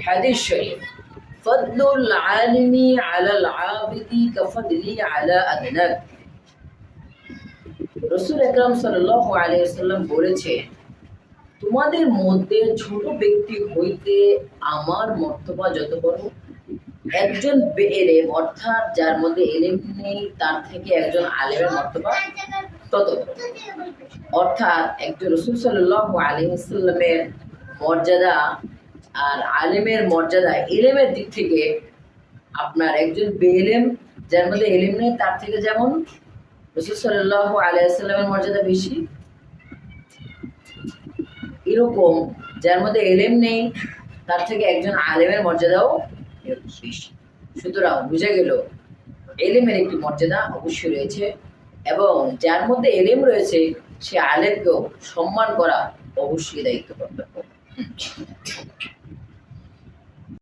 হাদিস শরীফ, ফদলুল আলিমি আলাল আবিদি কাফদলি আলা আদনাক রসুল আকরাম সাল্লাল্লাহু আলাইহি ওয়াসাল্লাম বলেছে তোমাদের মধ্যে ছোট ব্যক্তি হইতে আমার মর্তবা যত বড়, একজন এলেম অর্থাৎ যার মধ্যে এলেম নেই, তার থেকে একজন আলেমের মর্তবা তত অর্থাৎ একজন রসুল সাল্লাহ আলিমসাল্লামের মর্যাদা আর আলেমের মর্যাদা এলেমের দিক থেকে আপনার একজন বেএলেম, যার মধ্যে এলেম নেই, তার থেকে যেমন রসুল সাল্লাহ আলিয়াল্লামের মর্যাদা বেশি, এরকম যার মধ্যে এলেম নেই, তার থেকে একজন আলেমের মর্যাদাও বেশি। সুতরাং বুঝে গেল, এলেমের একটি মর্যাদা অবশ্যই রয়েছে এবং যার মধ্যে এলেম রয়েছে, সে আলেমকেও সম্মান করা অবশ্যই দায়িত্ব কর্তব্য